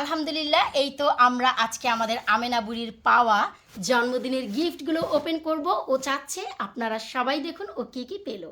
আলহামদুলিল্লাহ, এই তো আমরা আজকে আমাদের আমেনা বুড়ির পাওয়া জন্মদিনের গিফটগুলো ওপেন করব। ও চাচ্ছে, আপনারা সবাই দেখুন ও কি কি পেল।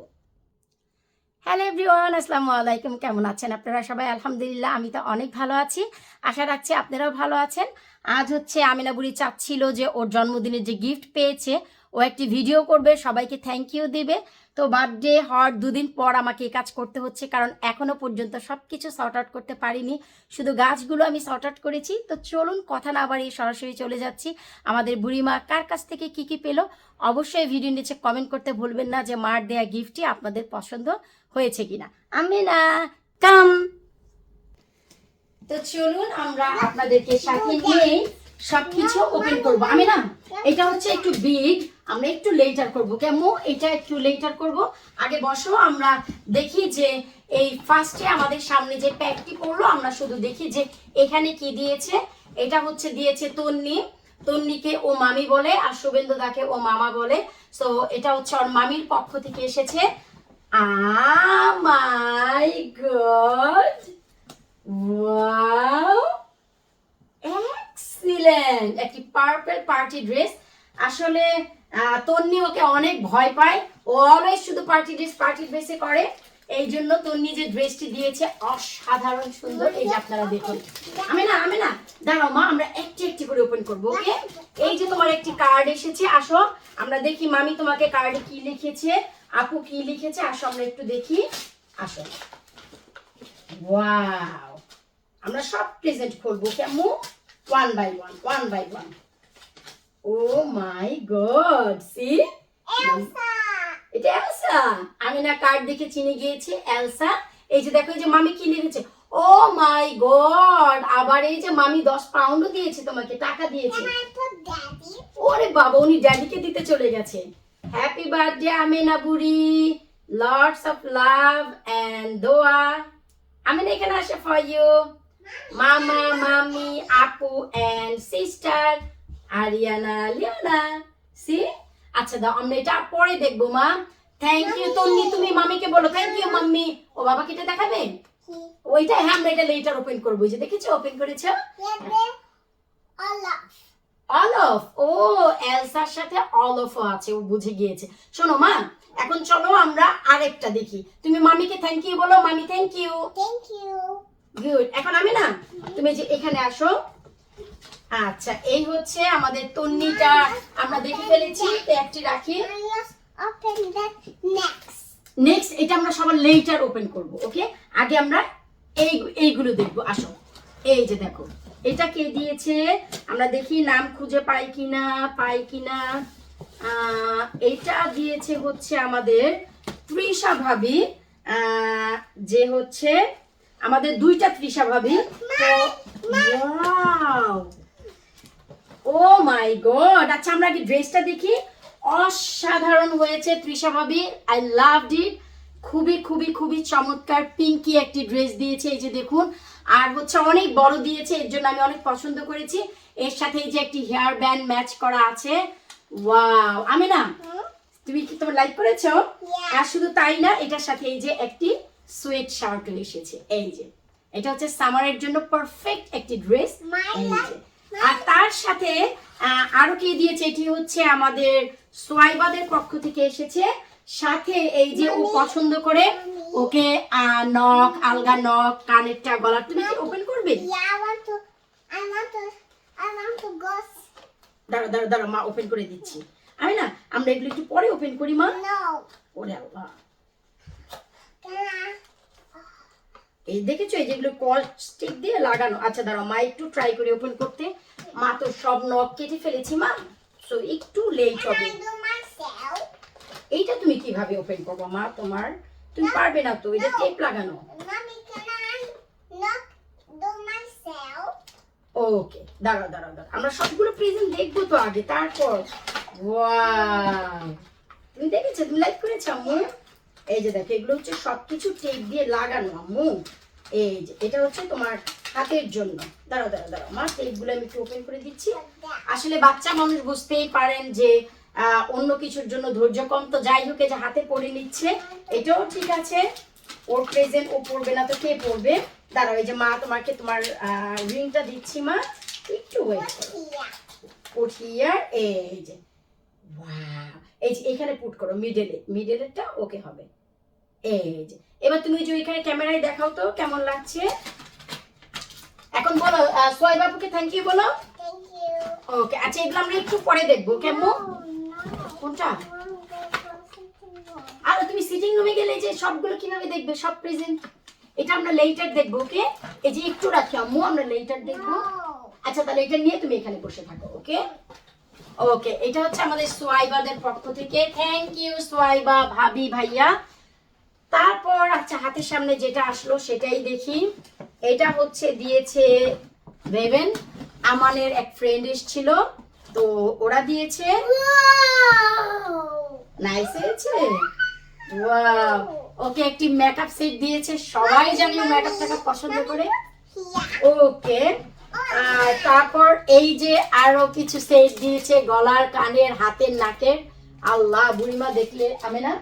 হ্যালো এভরিওয়ান, আসসালামু আলাইকুম, কেমন আছেন আপনারা সবাই? আলহামদুলিল্লাহ, আমি তো অনেক ভালো আছি। আশা রাখছি আপনারাও ভালো আছেন। আজ হচ্ছে আমিনা বুড়ি চাচ্ছিল যে ওর জন্মদিনের যে গিফট পেয়েছে, ও একটি ভিডিও করবে, সবাইকে থ্যাংক ইউ দিবে। তো বার্থডে হওয়ার দুদিন পর আমাকে এই কাজ করতে হচ্ছে, কারণ এখনও পর্যন্ত সব কিছু সর্ট আউট করতে পারিনি। শুধু গাছগুলো আমি সর্ট আউট করেছি। তো চলুন কথা না বাড়িয়ে সরাসরি চলে যাচ্ছি। আমাদের বুড়িমা কার কাছ থেকে কি কি পেল, অবশ্যই ভিডিও নিচে কমেন্ট করতে ভুলবেন না যে মার দেয়া গিফটটি আপনাদের পছন্দ হয়েছে কিনা। আমি না, কাম। তো চলুন আমরা আপনাদেরকে সাথে নিয়ে সবকিছু ওপেন করব। আমি না, এটা হচ্ছে একটু বিগ আমরা একটু লেটার করব। কেমন এটা একটু লেটার করব। আগে বসো, আমরা দেখি যে এই ফার্স্টে আমাদের সামনে যে প্যাকটি পড়ল, আমরা শুধু দেখি যে এখানে কি দিয়েছে। এটা হচ্ছে দিয়েছে তন্নি। তন্নিকে ও মামি বলে, আর শুভেন্দু দাকে ও মামা বলে। সো এটা হচ্ছে ওর মামির পক্ষ থেকে এসেছে। my God! Wow! এক্সিলেন্ট একটি পার্পল পার্টি ড্রেস আসলে তন্নি ওকে অনেক ভয় পায়। ও অলওয়েজ শুধু পার্টি ড্রেস পার্টি ড্রেসে করে। এই জন্য তন্নি যে ড্রেসটি দিয়েছে, অসাধারণ সুন্দর। এই যে আপনারা দেখুন। আমি না আমি না, দাঁড়াও মা, আমরা একটি একটি করে ওপেন করব ওকে এই যে তোমার একটি কার্ড এসেছে, আসো। আমরা দেখি মামি তোমাকে কার্ডে কি লিখেছে, আপু কি লিখেছে, আসো আমরা একটু দেখি। আসো। ওয়াও আমরা সব প্রেজেন্ট করব, কেমন? One by one one by one oh my God see এটা এলসা আমি না কার্ড দেখে চিনে গিয়েছি? এলসা এই যে দেখো এই যে মামি কি লিখেছে? ও মাই গড আবার এই যে মামি দশ পাউন্ডও দিয়েছে তোমাকে টাকা দিয়েছে। ওরে বাবা উনি ড্যাডিকে দিতে চলে গেছে। হ্যাপি বার্থডে আমিনা বুড়ি লর্ডস অফ লাভ এন্ড দোয়া আমিনা এখানে আসে ফর ইউ মামা মামি আপু and sister Ariana Leona see আচ্ছা দাও আমরা এটা পরে দেখব মা। থ্যাংক ইউ তন্নি তুমি মামিকে বলো। থ্যাংক ইউ মাম্মি ও বাবাকে এটা দেখাবে? ওইটা হ্যাঁ আমরা এটা লেটার ওপেন করব। যে দেখেছ ওপেন করেছ? অল অফ ও এলসার সাথে অল অফ আছে ও বুঝে গিয়েছে। শোনো মা এখন চলো আমরা আরেকটা দেখি। তুমি মামিকে থ্যাংক ইউ বলো। মামি থ্যাংক ইউ থ্যাংক ইউ এখন আমি না, তুমি যে এখানে আসো। আচ্ছা এই হচ্ছে আমাদের তন্নিটা। আমরা দেখে ফেলেছি, তো একটি রাখি। নেক্সট এটা আমরা সবার লেটার ওপেন করব ওকে আগে আমরা এই, এইগুলো দেখব, আসো। এই যে দেখো, এটা কে দিয়েছে? আমরা দেখি নাম খুঁজে পাই কিনা পাই কিনা। এটা দিয়েছে হচ্ছে আমাদের তৃষা ভাবি যে হচ্ছে আমাদের দুইটা তৃষা ভাবি। তো! ও মাই গড আচ্ছা আমরা কি ড্রেসটা দেখি। অসাধারণ হয়েছে তৃষা ভাবি। আই লাভ ইট খুবই খুবই খুবই চমৎকার পিঙ্কি একটি ড্রেস দিয়েছে এই যে দেখুন। আর হচ্ছে অনেক বড় দিয়েছে এর জন্য আমি অনেক পছন্দ করেছি। এর সাথে এই যে একটি হেয়ার ব্যান্ড ম্যাচ করা আছে। ওয়াও আমি না তুমি কি তোমার লাইক করেছ? আর শুধু তাই না এটার সাথে এই যে একটি সোয়েট শার্টও এসেছে। এই যে এটা হচ্ছে সামারের জন্য পারফেক্ট একটি ড্রেস আর তার সাথে আরও কি দিয়েছে এটি হচ্ছে আমাদের সোয়াইবাদের পক্ষ থেকে এসেছে। সাথে এই যে ও পছন্দ করে ওকে নখ আলগা নখ কানেরটা গলা তুমি কি ওপেন করবে? দাঁড়ো দাঁড়ো দাঁড়ো মা ওপেন করে দিচ্ছি। আমি না আমরা এগুলো একটু পরে ওপেন করি মা। ওরে আল্লাহ। এই দেখেছ, এই যেগুলো কল স্টিক দিয়ে লাগানো। আচ্ছা দাঁড়াও, মা একটু ট্রাই করে ওপেন করতে। মা তো সব নখ কেটে ফেলেছি, মা। সো একটু লেট হবে। এইটা তুমি কীভাবে ওপেন করব, মা? তোমার, তুমি পারবে না তো, এটা টেপ লাগানো। ওকে দাঁড়াও দাঁড়াও দাঁড়াও। আমরা সবগুলো প্রেজেন্ট দেখব তো আগে, তারপর। ওয়াও তুমি দেখেছ? তুমি লাইক করেছ, আম্মু? এই যে দেখো, এগুলো হচ্ছে সবকিছু টেপ দিয়ে লাগানো, আম্মু। এই যে, এটা হচ্ছে তোমার হাতের জন্য। দাঁড়াও দাঁড়াও দাঁড়াও, মা টেপগুলো আমি একটু ওপেন করে দিচ্ছি। আসলে বাচ্চা মানুষ বুঝতেই পারেন যে অন্য কিছুর জন্য ধৈর্য কম। তো যাই হোক যে হাতে পরে নিচ্ছে, এটাও ঠিক আছে। ওর প্রেজেন্ট ও পড়বে না তো কে পড়বে দাঁড়াও, এই যে মা তোমাকে তোমার রিংটা দিচ্ছি, মা। একটু ওয়েট করো। এই যে। Wow! এই যে এখানে পুট করো মিডলে মিডলেরটা ওকে হবে। এই যে এবার তুমি যে এখানে ক্যামেরায় দেখাও তো কেমন লাগছে। এখন বলো সোয়াই বাবুকে থ্যাংক ইউ বলো. ওকে আচ্ছা এগুলো আমরা একটু পরে দেখব কেমন? কোনটা. আর তুমি সিটিং রুমে গেলে যে সবগুলো কীভাবে দেখবে সব প্রেজেন্ট এটা আমরা লেটার দেখব ওকে এই যে একটু রাখি আম্মু আমরা লেটার দেখব। আচ্ছা তাহলে এটা নিয়ে তুমি এখানে বসে থাকো ওকে ওকে এটা হচ্ছে আমাদের সোয়াইবাদের পক্ষ থেকে। থ্যাংক ইউ সোয়াইবা ভাবি ভাইয়া। তারপর আচ্ছা হাতের সামনে যেটা আসলো সেটাই দেখি। এটা হচ্ছে দিয়েছে ভেবেন আমানের এক ফ্রেন্ড এসেছিল। তো ওরা দিয়েছে। নাইস হয়েছে? ওকে একটি মেকআপ সেট দিয়েছে। সবাই জানি মেকআপ টাকআপ পছন্দ করে। ওকে তারপর এই যে আরও কিছু সেট দিয়েছে গলার, কানের, হাতের, নাকের। আল্লাহ বুড়িমা দেখলে আমি না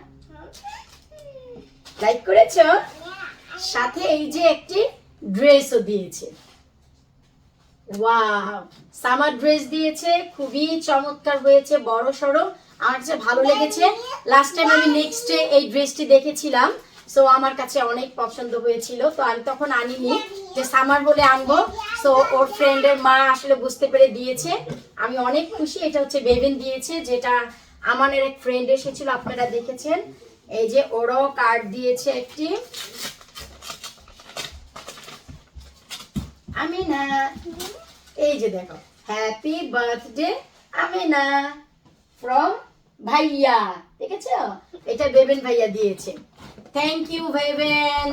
লাইক করেছ? সাথে এই যে একটি ড্রেসও দিয়েছে। ওয়াও সামার ড্রেস দিয়েছে, খুবই চমৎকার হয়েছে, বড় সড়ো। আমার কাছে ভালো লেগেছে। লাস্ট টাইম আমি নেক্সট ডে এই ড্রেসটি দেখেছিলাম। সো আমার কাছে অনেক পছন্দ হয়েছিল। তো আমি তখন আনিনি যে সামার বলে আনব। সো ওর ফ্রেন্ডের মা আসলে বুঝতে পেরে দিয়েছে। আমি অনেক খুশি। এটা হচ্ছে বেবেন দিয়েছে, যেটা আমার এক ফ্রেন্ড এসেছিল, আপনারা দেখেছেন। এই যে ওরও কার্ড দিয়েছে একটি। আমি না এই যে দেখো হ্যাপি বার্থডে আমিনা ফ্রম ভাইয়া ঠিক আছে এটা বেবেন ভাইয়া দিয়েছে। থ্যাংক ইউ বেবেন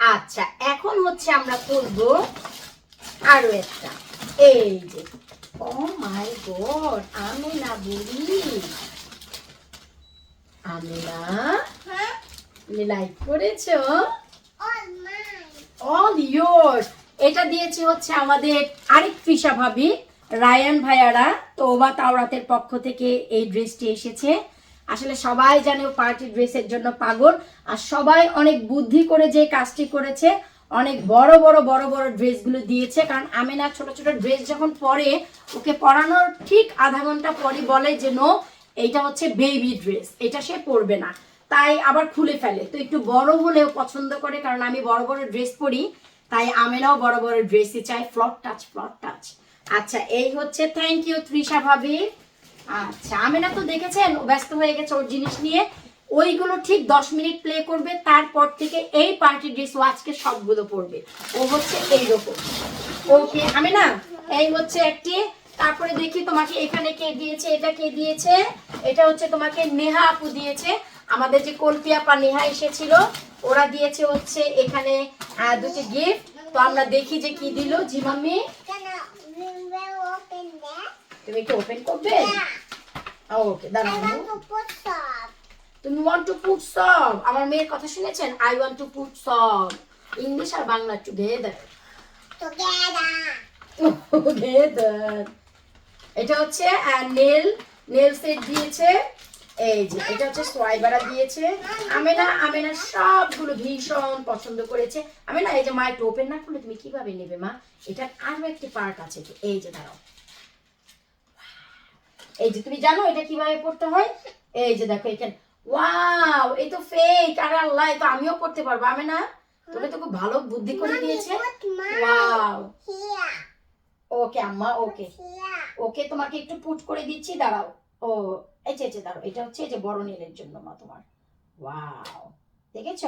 আচ্ছা এখন হচ্ছে আমরা করব আরও একটা। এই যে ও মাই গড আমিনা বুড়ি আমিনা Huh? তুমি লাইক করেছ. অল ইয়োর্স এটা দিয়েছে হচ্ছে আমাদের আরেক তৃষা ভাবি রায়ান ভাইয়ারা তোবা তাওরাতের পক্ষ থেকে এই ড্রেসটি এসেছে। আসলে সবাই জানে পার্টি ড্রেসের জন্য পাগল, আর সবাই অনেক বুদ্ধি করে যে কাজটি করেছে, অনেক বড় বড় বড় বড় ড্রেসগুলো দিয়েছে। কারণ আমিনা ছোট ছোট ড্রেস যখন পরে, ওকে পরানোর ঠিক আধা ঘণ্টা পরে বলে যে নো এইটা হচ্ছে বেবি ড্রেস এটা সে পরবে না। তাই আবার খুলে ফেলে। তো একটু বড় হলেও পছন্দ করে, কারণ আমি বড় বড় ড্রেস পরি, তাই আমেনাও বড় বড় ড্রেসই চাই, ফ্লট টাচ ফ্লট টাচ। আচ্ছা এই হচ্ছে থ্যাংক ইউ তৃষা ভাবি। আচ্ছা আমেনা তো দেখেছেন ব্যস্ত হয়ে গেছে ওর জিনিস নিয়ে। ওইগুলো ঠিক দশ মিনিট প্লে করবে, তারপর থেকে এই পার্টি ড্রেস ও আজকে সবগুলো পরবে। ও হচ্ছে এইরকম। ওকে আমি না এই হচ্ছে একটি। তারপরে দেখি তোমাকে এখানে কে দিয়েছে, এটা কে দিয়েছে? এটা হচ্ছে তোমাকে নেহা আপু দিয়েছে। আমাদের যে কলপিয়াপা নেহা এসেছিল, ওরা দিয়েছে হচ্ছে এখানে দুটি গিফট তো আমরা দেখি যে কি দিল। জিমামি তুমি কি ওপেন করবে? Yeah. ওকে দাঁড়াও। I want to put some. তুমি ওয়ান্ট টু পুট সব আমার মেয়ের কথা শুনেছেন? আই ওয়ান্ট টু পুট সব ইংলিশ আর বাংলা টুগেদার. টুগেদার এটা হচ্ছে নেল নেল সেট দিয়েছে। এই যে এটা হচ্ছে সোয়াইবারা দিয়েছে। আমেনা আমেনা সবগুলো ভীষণ পছন্দ করেছে। আমেনা এই যে মা একটু ওপেন না করলে তুমি কীভাবে নেবে মা? এটার আরও একটি পার্ট আছে। এই যে দাঁড়াও। এই যে তুমি জানো এটা কীভাবে পড়তে হয়? এই যে দেখো এখানে। ওয়াও এই তো ফেক আর আল্লাহ তো আমিও পড়তে পারব। আমি না তোকে তো খুব ভালো বুদ্ধি করে দিয়েছে। ওয়াও। ওকে আম্মা ওকে। ওকে তোমাকে একটু পুট করে দিচ্ছি দাঁড়াও। ও এই যে দাঁড়াও। এটা হচ্ছে এই যে বড় নীলের জন্য মা তোমার। ওয়াও। দেখেছ?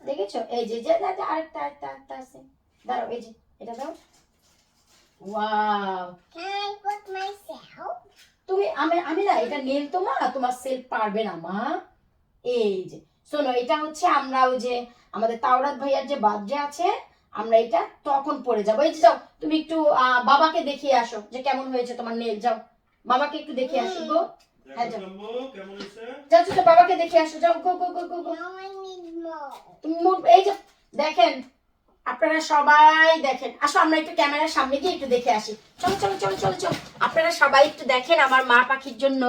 দেখেছ? এই যে যে যে আরেকটা আরেকটা আরেকটা আছে। দাঁড়াও এই যে এটা দাও। Wow. Can I put myself? তুমি আমি আমি না এটা নীল তো মা তোমার সেলফ পারবে না মা। এই যে শোনো এটা হচ্ছে আমরা ওই যে আমাদের তাওরাত ভাইয়ার যে বার্থডে আছে আমরা এটা তখন পরে যাব। এই যে যাও তুমি একটু আহ, বাবাকে দেখিয়ে আসো যে কেমন হয়েছে তোমার নেল যাও। বাবাকে একটু দেখিয়ে আসো গো। হ্যাঁ, যাও। কেমন হয়েছে? যাও ছোট বাবাকে দেখিয়ে আসো যাও গো গো গো গো. তুমি এই যে দেখেন আপনারা সবাই দেখেন। আসো, আমরা একটু ক্যামেরার সামনে গিয়ে একটু দেখে আসি। চলো চলো চলো চলো চলো। আপনারা সবাই একটু দেখেন আমার মা পাখির জন্য।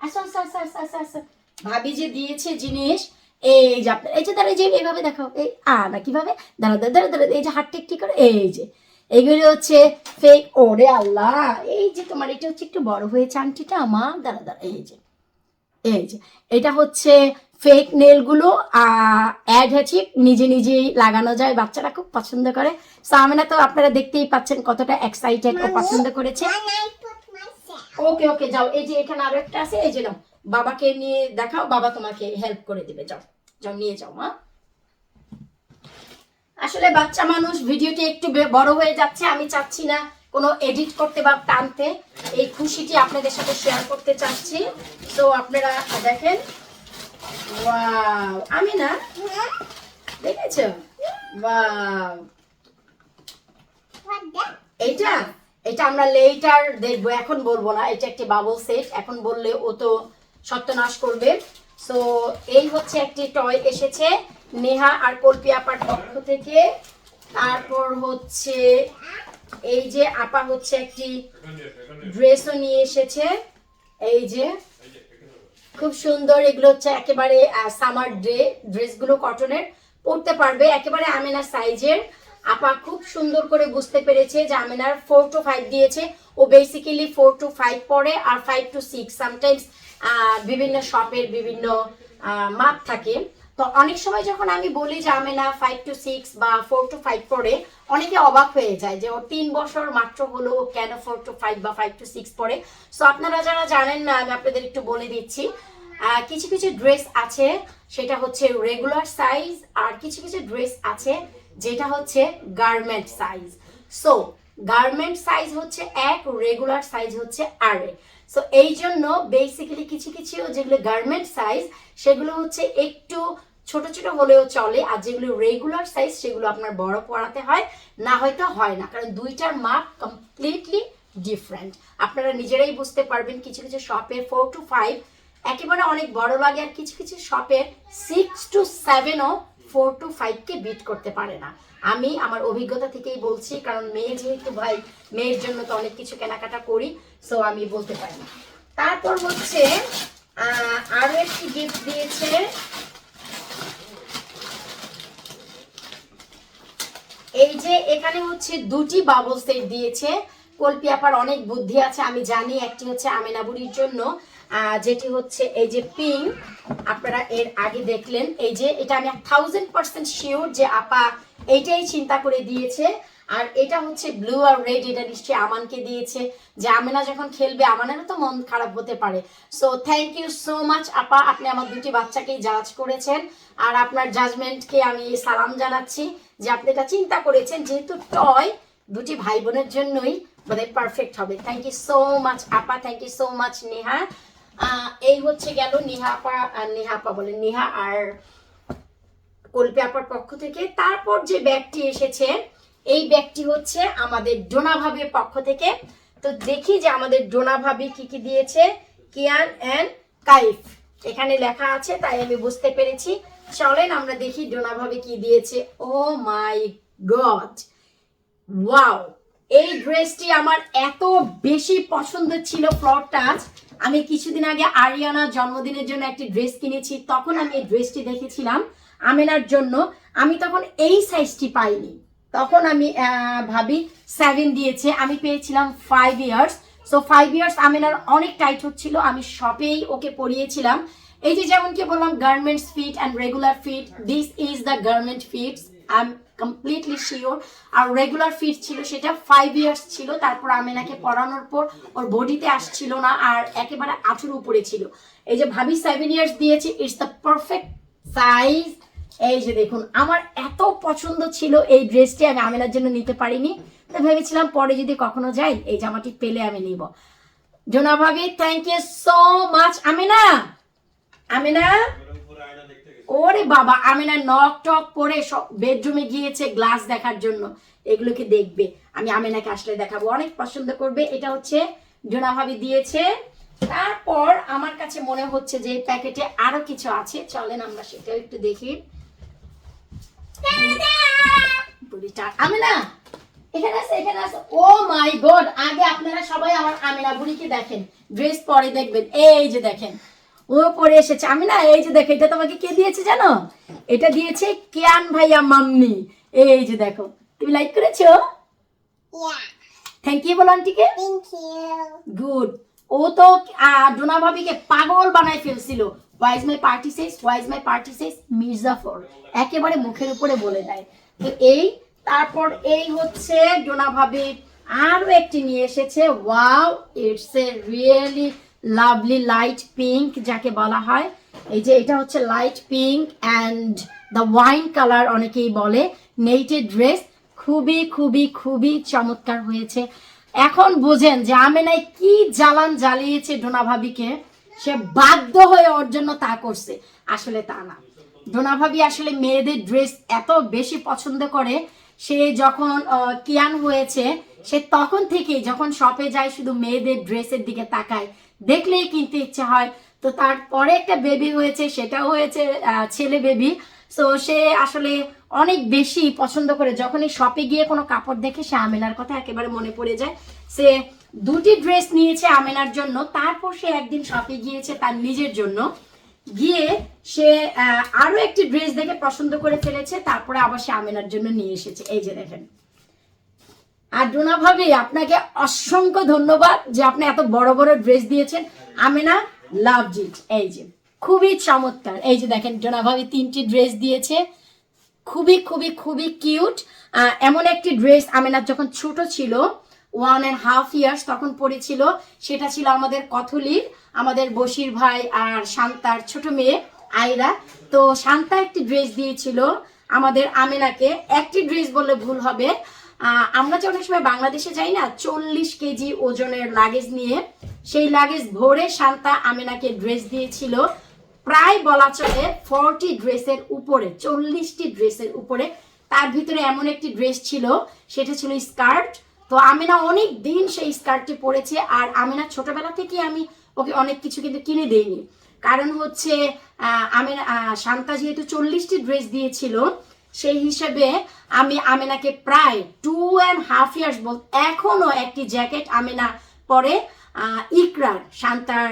আসো আসো ভাবি যে দিয়েছে জিনিস, এই যে আপনার এই যে দাঁড়া যে এইভাবে দেখাও। এই আ, না, কীভাবে? দাঁড়া দাঁড়া দাঁড়া দাঁড়া এই যে হাতটা একটু করে এই যে। এগুলো হচ্ছে ফেক ওরে আল্লাহ। এই যে তোমার, এটা হচ্ছে একটু বড় হয়েছে আংটিটা আমার দাঁড়া দাঁড়া এই যে। এই যে। এটা হচ্ছে ফেক নেলগুলো অ্যাডহেসিভ নিজে নিজেই লাগানো যায় বাচ্চারা খুব পছন্দ করে। সামনে তো আপনারা দেখতেই পাচ্ছেন কতটা এক্সাইটেড ও পছন্দ করেছে? ওকে ওকে যাও এই যে এখানে আরও একটা আছে এই যে নাও বাবাকে নিয়ে দেখাও বাবা তোমাকে হেল্প করে দিবে যাও যাও নিয়ে যাও মা। আসলে বাচ্চা মানুষ ভিডিওটি একটু বড় হয়ে যাচ্ছে আমি চাচ্ছি না কোনো এডিট করতে বা টানতে। এই খুশিটি আপনাদের সাথে শেয়ার করতে চাচ্ছি। তো আপনারা দেখেন ওয়াও আমি না দেখেছ? ওয়াও? এইটা এটা আমরা লেটার দেখব। এখন বলব না এটা একটি বাবল সেট এখন বললে ও তো সত্যনাশ করবে। সো এই হচ্ছে একটি টয় এসেছে নেহা আর কল্পি আপার পক্ষ থেকে। তারপর হচ্ছে এই যে আপা হচ্ছে একটি ড্রেসও নিয়ে এসেছে। এই যে খুব সুন্দর, এগুলো হচ্ছে একেবারে সামার ড্রে ড্রেসগুলো কটনের পরতে পারবে, একেবারে আমেনার সাইজের আপা খুব সুন্দর করে বুঝতে পেরেছে যে আমেনার ফোর টু ফাইভ দিয়েছে। ও বেসিক্যালি ফোর টু ফাইভ পরে আর ফাইভ টু সিক্স সামটাইমস বিভিন্ন শপের বিভিন্ন মাপ থাকে। তো অনেক সময় যখন আমি বলি যে আমি না ফাইভ টু সিক্স বা ফোর টু ফাইভ পরে অনেকে অবাক হয়ে যায় যে ও তিন বছর মাত্র হলো কেন ফোর টু ফাইভ বা ফাইভ টু সিক্স পরে সো আপনারা যারা জানেন না, আমি আপনাদের একটু বলে দিচ্ছি। কিছু কিছু ড্রেস আছে, সেটা হচ্ছে রেগুলার সাইজ আর কিছু কিছু ড্রেস আছে, যেটা হচ্ছে garment size so garment size হচ্ছে এক রেগুলার সাইজ হচ্ছে আরে সো এই জন্য বেসিক্যালি কিছু কিছু যেগুলো গার্মেন্ট সাইজ সেগুলো হচ্ছে একটু ছোট ছোট হলেও চলে। আর যেগুলো রেগুলার সাইজ সেগুলো আপনার বড় পড়াতে হয়, না হয়তো হয় না। কারণ দুইটার মাপ কমপ্লিটলি ডিফারেন্ট আপনারা নিজেরাই বুঝতে পারবেন কিছু কিছু শপের ফোর টু ফাইভ একেবারে অনেক বড় লাগে। আর কিছু কিছু শপের সিক্স টু সেভেনও ফোর টু ফাইভকে বিট করতে পারে না। আমি আমার অভিজ্ঞতা থেকেই বলছি কারণ মেয়ে যেহেতু ভাই মেয়ের জন্য তো অনেক কিছু কেনাকাটা করি সো আমি বলতে পারি তারপর হচ্ছে আহ, আরও একটি গিফট দিয়েছে। এই যে এখানে হচ্ছে দুটি বাবল সেট দিয়েছে। কল্পি আপার অনেক বুদ্ধি আছে আমি জানি একটি হচ্ছে আমিনাবুরির জন্য। যেটি হচ্ছে এই যে পিঙ্ক আপনারা এর আগে দেখলেন, এই যে এটা আমি থাউজেন্ড পার্সেন্ট শিওর যে আপা এইটাই চিন্তা করে দিয়েছে। আর এটা হচ্ছে ব্লু আর রেড এটা নিশ্চয়ই আমানকে দিয়েছে। যে আমেনা যখন খেলবে, আমানেরও তো মন খারাপ হতে পারে। So thank you so much আপা, আপনি আমার দুটি বাচ্চাকেই জাজ করেছেন। আর আপনার জাজমেন্টকে আমি সালাম জানাচ্ছি যে আপনি এটা চিন্তা করেছেন, যেহেতু টয় দুটি ভাই বোনের জন্যই বোধহয় পারফেক্ট হবে। থ্যাংক ইউ সো মাচ আপা thank you so much Neha. এই হচ্ছে গেল নেহা আপা আর নেহা আপা বলে, নেহা আর কল্পি আপার পক্ষ থেকে। তারপর যে ব্যাগটি এসেছে, এই ব্যাগটি হচ্ছে আমাদের ডোনা ভাবির পক্ষ থেকে। তো দেখি যে আমাদের ডোনা ভাবি কি কি দিয়েছে, কিয়ান অ্যান্ড কাইফ। এখানে লেখা আছে, তাই আমি বুঝতে পেরেছি। চলেন আমরা দেখি ডোনা ভাবি কি দিয়েছে। Oh my god! ওয়াও! এই ড্রেসটি আমার এত বেশি পছন্দ ছিল ফ্লোর টাচ আমি কিছুদিন আগে আরিয়ানা জন্মদিনের জন্য একটি ড্রেস কিনেছি, তখন আমি এই ড্রেসটি দেখেছিলাম আমেনার জন্য। আমি তখন এই সাইজটি পাইনি। তখন আমি ভাবি সেভেন দিয়েছে। আমি পেয়েছিলাম five years so five years আমেনার অনেক টাইট হচ্ছিল আমি শপেই ওকে পরিয়েছিলাম। এই যে যেমন কি বললাম garments fit and regular fit this is the garment fits I completely sure R regular fit ছিল সেটা ফাইভ ইয়ার্স ছিল, তারপর আমেনাকে পরানোর পর ওর বডিতে আসছিল না আর একেবারে আঠুর উপরে ছিল। এই যে ভাবি সেভেন ইয়ার্স দিয়েছে ইটস দ্য পারফেক্ট সাইজ এই যে দেখুন, আমার এত পছন্দ ছিল এই ড্রেসটি আমি আমেনার জন্য নিতে পারিনি। তো ভেবেছিলাম পরে যদি কখনো যাই, এই জামাটি পেলে আমি নিব। জোনা ভাবি thank you so much Amina! Amina! ওরে বাবা আমিনা নক টক করে সব বেডরুমে গিয়েছে গ্লাস দেখার জন্য। এগুলোকে দেখবে। আমি আমিনাকে আসলে দেখাবো। অনেক পছন্দ করবে। এটা হচ্ছে জোনা ভাবি দিয়েছে। তারপর আমার কাছে মনে হচ্ছে যে প্যাকেটে আরও কিছু আছে। চলেন আমরা সেটাও একটু দেখি। আমিনা, এখানে আছে এখানে আছে ও মাই গড আগে আপনারা সবাই আমার আমিনা বুড়িকে দেখেন। ড্রেস পরে দেখবেন। এই যে দেখেন। ও পরে এসেছে। আমি না এই যে দেখো এটা তোমাকে কে দিয়েছে জানো? এটা দিয়েছে কেয়ান ভাইয়া মাম্মি। এই যে দেখো তুমি লাইক করেছ. থ্যাংক ইউ বলো আন্টিকে. গুড ও তো ডোনা ভাবিকে পাগল বানাই ফেলছিল। Wise my party says wise my party says Mir Jafar. একেবারে মুখের উপরে বলে দেয়। তো এই তারপর এই হচ্ছে ডোনা ভাবি। আরও একটি নিয়ে এসেছে। Wow it's a really lovely light pink যাকে বলা হয়। এই যে এটা হচ্ছে light pink and the wine colour অনেকেই বলে। নেইটের ড্রেস খুবই খুবই খুবই চমৎকার হয়েছে। এখন বোঝেন যে আমেনাই কি জ্বালান জ্বালিয়েছে ডোনা ভাবিকে সে বাধ্য হয়ে ওর জন্য তা করছে। আসলে তা না। ডোনা ভাবি আসলে মেয়েদের ড্রেস এত বেশি পছন্দ করে, সে যখন কিয়ান হয়েছে, সে তখন থেকেই যখন শপে যায়, শুধু মেয়েদের ড্রেসের দিকে তাকায় দেখলেই কিনতে ইচ্ছে হয়। তো তারপরে একটা বেবি হয়েছে, সেটাও হয়েছে ছেলে বেবি সো সে আসলে অনেক বেশি পছন্দ করে। যখনই শপে গিয়ে কোনো কাপড় দেখে, সে আমেনার কথা একেবারে মনে পড়ে যায়। সে দুটি ড্রেস নিয়েছে আমেনার জন্য। তারপর সে একদিন শপে গিয়েছে তার নিজের জন্য। গিয়ে সে আরও একটি ড্রেস দেখে পছন্দ করে ফেলেছে। তারপরে আবার সে আমেনার জন্য নিয়ে এসেছে। এই যে দেখেন। আর ডোনা ভাবি, আপনাকে অসংখ্য ধন্যবাদ যে আপনি এত বড় বড় ড্রেস দিয়েছেন। আমেনা লাভ ইট এই যে, খুবই চমৎকার। এই যে দেখেন ডোনা ভাবি তিনটি ড্রেস দিয়েছে। খুবই খুবই খুবই কিউট এমন একটি ড্রেস আমেনার যখন ছোট ছিল ওয়ান অ্যান্ড হাফ ইয়ার্স তখন পড়েছিল, সেটা ছিল আমাদের কথলির আমাদের বশির ভাই আর শান্তার ছোট মেয়ে আয়রা তো শান্তা একটি ড্রেস দিয়েছিল আমাদের আমেনাকে। একটি ড্রেস বললে ভুল হবে। আমরা যে অনেক সময় বাংলাদেশে যাই না, চল্লিশ কেজি ওজনের লাগেজ নিয়ে, সেই লাগেজ ভরে শান্তা আমেনাকে ড্রেস দিয়েছিল। প্রায় বলা চলে ফর্টি ড্রেসের উপরে, চল্লিশটি ড্রেসের উপরে। তার ভিতরে এমন একটি ড্রেস ছিল, সেটা ছিল স্কার্ট তো আমিনা অনেক দিন সেই স্কার্টটি পরেছে আর আমিনা ছোটবেলা থেকে আমি ওকে অনেক কিছু কিন্তু কিনে দেইনি। কারণ হচ্ছে আমিনা শান্তা যেহেতু চল্লিশটি ড্রেস দিয়েছিল সেই হিসেবে আমি আমেনাকে প্রায় টু অ্যান্ড হাফ ইয়ার্স বল এখনও একটি জ্যাকেট আমেনা পরে ইকরার, শান্তার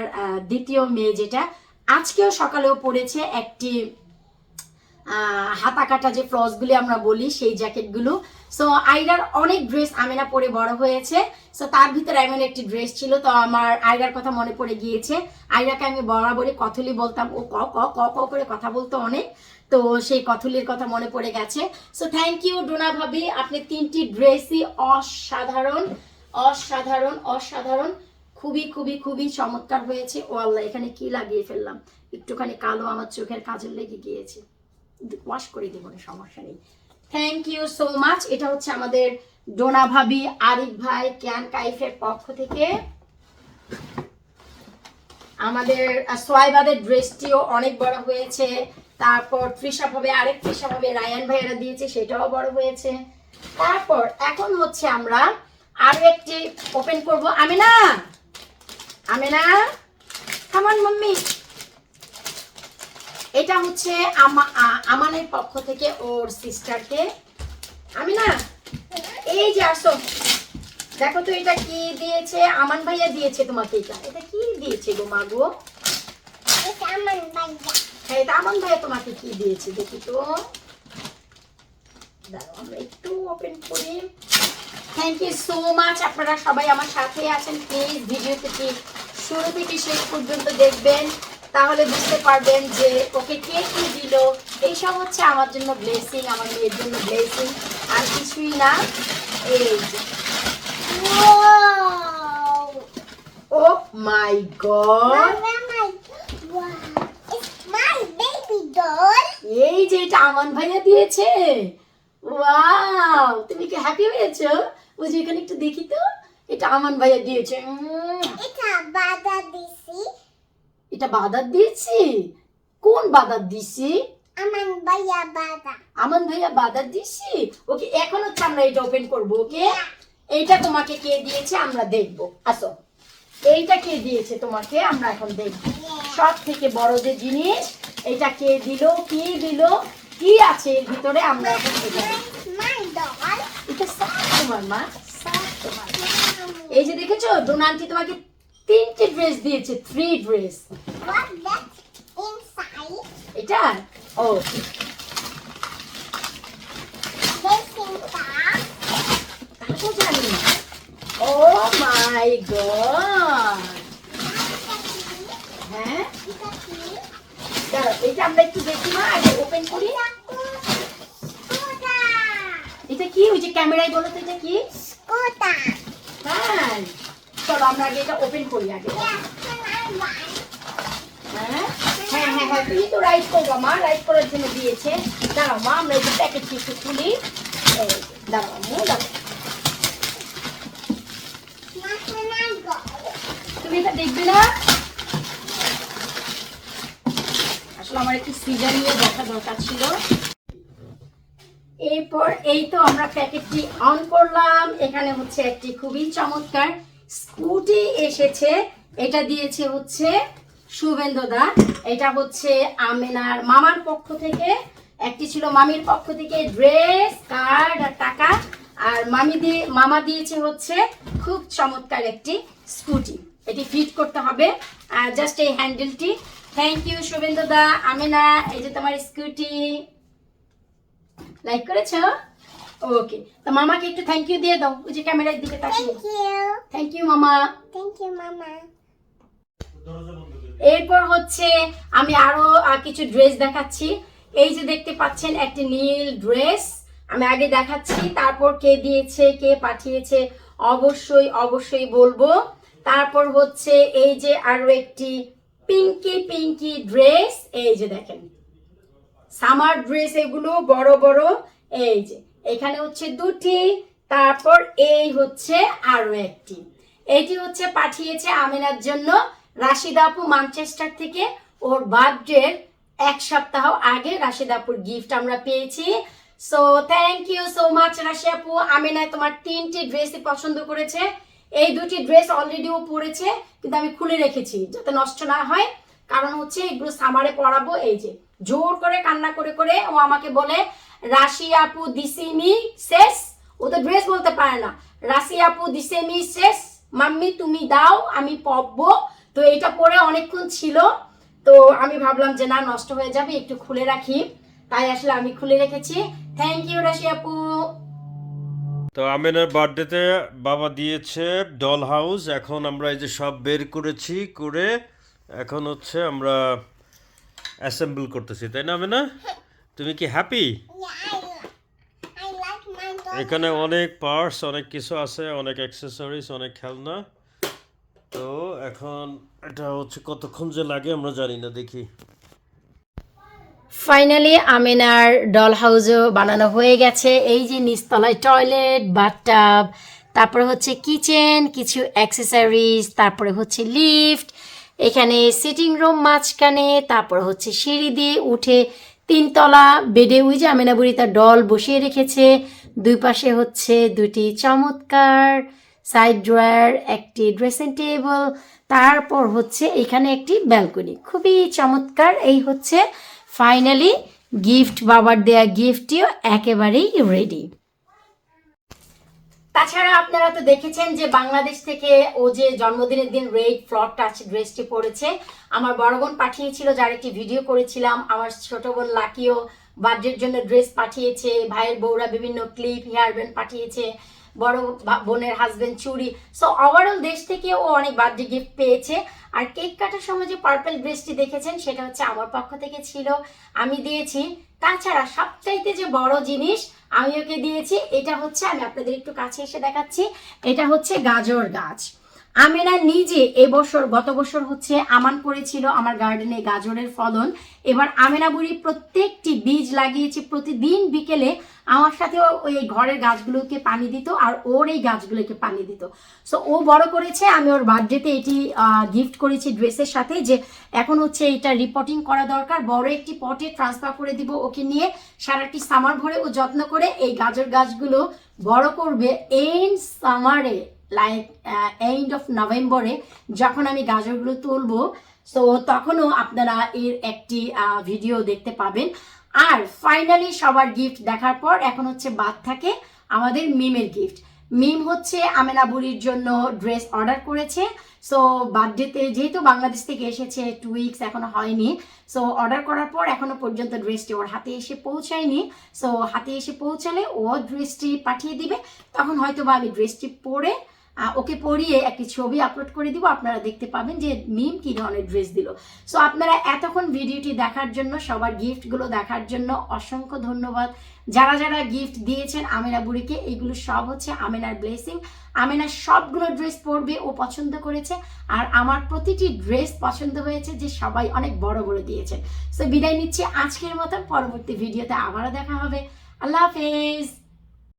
দ্বিতীয় মেয়ে যেটা, আজকেও সকালেও পড়েছে একটি হাতা কাটা যে ফ্লসগুলি আমরা বলি সেই জ্যাকেটগুলো। সো আইরার অনেক ড্রেস আমিনা পরে বড় হয়েছে। সো তার ভিতরে এমন একটি ড্রেস ছিল, তো আমার আইরার কথা মনে পড়ে গিয়েছে। আইরাকে আমি বরাবরই কথলি বলতাম, ও ক ক ক ক করে কথা বলতো অনেক। তো সেই কথলির কথা মনে পড়ে গেছে। সো থ্যাংক ইউ ডোনা ভাবি। আপনি তিনটি ড্রেসই অসাধারণ অসাধারণ অসাধারণ, খুবই খুবই খুবই চমৎকার হয়েছে। ও আল্লাহ, এখানে কি লাগিয়ে ফেললাম? একটুখানি কালো আমার চোখের কাজল লেগে গিয়েছে। ওয়াশ করে দিব না সমস্যা নেই। থ্যাংক ইউ সো মাচ এটা হচ্ছে আমাদের ডোনা ভাবি, আরিফ ভাই, ক্যান কাইফের পক্ষ থেকে। আমাদের সোয়াইবাদের ড্রেসটিও অনেক বড় হয়েছে। তারপর তৃষা ভাবে আরেক তৃষা ভাবে রায়ান ভাইয়েরা দিয়েছে, সেটাও বড় হয়েছে। তারপর এখন হচ্ছে আমরা আরও একটি ওপেন করব। আমি না আমি না কামান মাম্মি এটা হচ্ছে আমা- আমানের পক্ষ থেকে ওর সিস্টারকে আমি না এই যে আসো। দেখো তো এটা কি দিয়েছে? আমান ভাইয়া দিয়েছে তোমাকে এটা। এটা কি দিয়েছে গো মা গো? It's Aman Baya. হ্যাঁ এটা আমান ভাইয়া তোমাকে কি দিয়েছে দেখি তো একটু ওপেন করি থ্যাংক ইউ সো মাচ আপনারা সবাই আমার সাথে আছেন প্লিজ ভিডিও থেকে শুরু থেকে শেষ পর্যন্ত দেখবেন তাহলে বুঝতে পারবেন যে ওকে কে কি দিল এইসব হচ্ছে আমার জন্য ব্লেসিং আমার মেয়ের জন্য ব্লেসিং আর কিছুই না এই ও my god Mama, my, wow. It's my baby doll. এই যে এটা আমান ভাইয়া দিয়েছে। ওয়াও তুমি কি হ্যাপি হয়েছো? যে এখানে একটু দেখি তো এটা আমান ভাইয়া দিয়েছে। a Bada DC. এটা বাদার দিয়েছি? কোন বাদার দিছি? Aman Baya Bada. আমান ভাইয়া বাদার দিছি? ওকে এখন হচ্ছে আমরা এটা ওপেন করব ওকে? এইটা তোমাকে কে দিয়েছে? আমরা দেখব। আসো। এইটা কে দিয়েছে তোমাকে? আমরা এখন দেখব। সব থেকে বড় যে জিনিস এটা কে দিল? কি দিল? কি আছে এর ভিতরে আমরা এখন my. এটা সব তোমার মা সব তোমার এই যে দেখেছ ডোনাল্ডি তোমাকে তিনটে ড্রেস দিয়েছে থ্রি ড্রেস? এটা ও This inside. তাহলে জানি ও মাই গড হ্যাঁ দাঁড়াও এটা আমরা একটু দেখি না আগে ওপেন করি এটা কি? ওই যে ক্যামেরায় বলো তো কি? হ্যাঁ। চলো, আমরা আগে এটা ওপেন করি আগে। হ্যাঁ? হ্যাঁ হ্যাঁ হ্যাঁ তুমি তো রাইড করব মা রাইড করার জন্য দিয়েছে। দাঁড়াও মা, আমরা এই প্যাকেট কিছু খুলি। দাঁড়াও মু তুমি এটা দেখবে না আসলে আমার একটু সিজার নিয়ে দেখা দরকার ছিল। এরপর এই তো আমরা প্যাকেটটি অন করলাম। এখানে হচ্ছে একটি খুবই চমৎকার স্কুটি এসেছে। এটা দিয়েছে হচ্ছে শুভেন্দুদা এটা হচ্ছে আমেনার মামার পক্ষ থেকে। একটি ছিল মামির পক্ষ থেকে ড্রেস, কার্ড আর টাকা। আর মামি দিয়ে, মামা দিয়েছে হচ্ছে খুব চমৎকার একটি স্কুটি। এটি ফিট করতে হবে। আর জাস্ট এই হ্যান্ডেলটি থ্যাংক ইউ শুভেন্দুদা আমেনা এই যে তোমার স্কুটি লাইক করেছ? ওকে তো মামাকে একটু থ্যাংক ইউ দিয়ে দাও ওই যে ক্যামেরার দিকে তাকিয়ে। Thank you. থ্যাংক ইউ মামা। Thank you, Mama. এরপর হচ্ছে আমি আরও কিছু ড্রেস দেখাচ্ছি। এই যে দেখতে পাচ্ছেন একটি নীল ড্রেস আমি আগে দেখাচ্ছি তারপর কে দিয়েছে কে পাঠিয়েছে অবশ্যই অবশ্যই বলব। তারপর হচ্ছে এই যে আরও একটি পিঙ্কি পিঙ্কি ড্রেস এই যে দেখেন। সামার ড্রেস এগুলো বড় বড়, এই যে। এখানে হচ্ছে দুটি, তারপর এই হচ্ছে আরও একটি। এটি হচ্ছে পাঠিয়েছে আমিনার জন্য রাশিদা আপু ম্যানচেস্টার থেকে। ওর বার্থডের এক সপ্তাহ আগে রাশিদা আপুর গিফট আমরা পেয়েছি। So thank you so much Rashi আপু। আমিনা তোমার তিনটি ড্রেসই পছন্দ করেছে। এই দুটি ড্রেস অলরেডি ও পরেছে, কিন্তু আমি খুলে রেখেছি, যাতে নষ্ট না হয়। কারণ হচ্ছে এগুলো সামারে পরাবো, এই যে, জোর করে কান্না করে করে ও আমাকে বলে, রাশি আপু দিসিমি শেষ? ও তো ড্রেস বলতে পারে না, রাশি আপু দিসেমি শেষ? মাম্মি, তুমি দাও, আমি পরবো। তো এটা পরে অনেকক্ষণ ছিল, তো আমি ভাবলাম যে না, নষ্ট হয়ে যাবে, একটু খুলে রাখি। তাই আসলে আমি খুলে রেখেছি। থ্যাংক ইউ রাশি আপু। তো আমেনের বার্থডেতে বাবা দিয়েছে ডল হাউস এখন আমরা এই যে সব বের করেছি, করে এখন হচ্ছে আমরা অ্যাসেম্বল করতেছি। তাই না, আমেনা? তুমি কি হ্যাপি. এখানে অনেক পার্টস অনেক কিছু আছে, অনেক অ্যাক্সেসরিজ অনেক খেলনা। তো এখন এটা হচ্ছে কতক্ষণ যে লাগে আমরা জানি না, দেখি। ফাইনালি আমিনার ডল হাউসও বানানো হয়ে গেছে। এই যে নিচতলায় টয়লেট বাথটাব তারপরে হচ্ছে কিচেন কিছু অ্যাক্সেসরিজ তারপরে হচ্ছে লিফট এখানে সিটিং রুম মাঝখানে, তারপর হচ্ছে সিঁড়ি দিয়ে উঠে তিনতলা বেডে ওই যে আমিনা বুড়ি তার ডল বসিয়ে রেখেছে। দুই পাশে হচ্ছে দুটি চমৎকার সাইড ড্রয়ার একটি ড্রেসিং টেবল তারপর হচ্ছে এখানে একটি ব্যালকনি খুবই চমৎকার। এই হচ্ছে ফাইনালি গিফট বাবার দেয়া গিফটটিও একেবারেই রেডি তাছাড়া আপনারা তো দেখেছেন যে বাংলাদেশ থেকে ও যে জন্মদিনের দিন রেড ফ্লট টাচ ড্রেসটি পরেছে, আমার বড় বোন পাঠিয়েছিল, যার একটি ভিডিও করেছিলাম। আমার ছোট বোন লাকিও বার্থডের জন্য ড্রেস পাঠিয়েছে, ভাইয়ের বউরা বিভিন্ন ক্লিপ হেয়ার ব্যান্ড পাঠিয়েছে, বড় বোনের হাজবেন্ড চুরি। সো ওভারঅল দেশ থেকে ও অনেক বার্থডে গিফট পেয়েছে। আর কেক কাটার সময় যে পার্পেল ব্রেস্টটি দেখেছেন, সেটা হচ্ছে আমার পক্ষ থেকে ছিল। আমি দিয়েছি। তাছাড়া সবচাইতে যে বড় জিনিস, আমি ওকে দিয়েছি। এটা হচ্ছে, আমি আপনাদের একটু কাছে এসে দেখাচ্ছি। এটা হচ্ছে গাজর গাছ। আমেনা নিজে এবছর, গত বছর হচ্ছে আমান করেছিল আমার গার্ডেনে গাজরের ফলন। এবার আমেনা বুড়ি প্রত্যেকটি বীজ লাগিয়েছে, প্রতিদিন বিকেলে আমার সাথে ওই ঘরের গাছগুলোকে পানি দিত আর ওর এই গাছগুলোকে পানি দিত। সো ও বড় করেছে, আমি ওর বার্থডেতে এটি গিফট করেছি ড্রেসের সাথে যে এখন হচ্ছে এটা রিপোর্টিং করা দরকার। বড় একটি পটে ট্রান্সফার করে দিব ওকে নিয়ে। সারাটি সামার ভরে ও যত্ন করে এই গাজর গাছগুলো বড় করবে এই সামারে লাইক এন্ড অফ নভেম্বরে যখন আমি গাজরগুলো তুলবো সো তখনও আপনারা এর একটি ভিডিও দেখতে পাবেন। আর ফাইনালি সবার গিফট দেখার পর এখন হচ্ছে বাদ থাকে আমাদের মিমের গিফট মিম হচ্ছে আমেনা বুড়ির জন্য ড্রেস অর্ডার করেছে। সো বার্থডেতে যেহেতু বাংলাদেশ থেকে এসেছে টু উইকস এখনও হয়নি। সো অর্ডার করার পর এখনও পর্যন্ত ড্রেসটি ওর হাতে এসে পৌঁছায়নি। সো হাতে এসে পৌঁছালে ও ড্রেসটি পাঠিয়ে দিবে। তখন হয়তো বা আমি ড্রেসটি পরে ওকে পরিয়ে একটি ছবি আপলোড করে দিব। আপনারা দেখতে পাবেন যে মিম কি ধরনের ড্রেস দিল। সো আপনারা এতক্ষণ ভিডিওটি দেখার জন্য, সবার গিফটগুলো দেখার জন্য অসংখ্য ধন্যবাদ। যারা যারা গিফট দিয়েছেন, আমেনা বুড়িকে, এগুলো সব হচ্ছে আমেনার ব্লেসিং আমেনা সবগুলো ড্রেস পরবে, ও পছন্দ করেছে। আর আমার প্রতিটি ড্রেস পছন্দ হয়েছে যে সবাই অনেক বড় বড় দিয়েছে সো বিদায় নিচ্ছি আজকের মতো পরবর্তী ভিডিওতে আবারও দেখা হবে। আল্লাহ হাফেজ।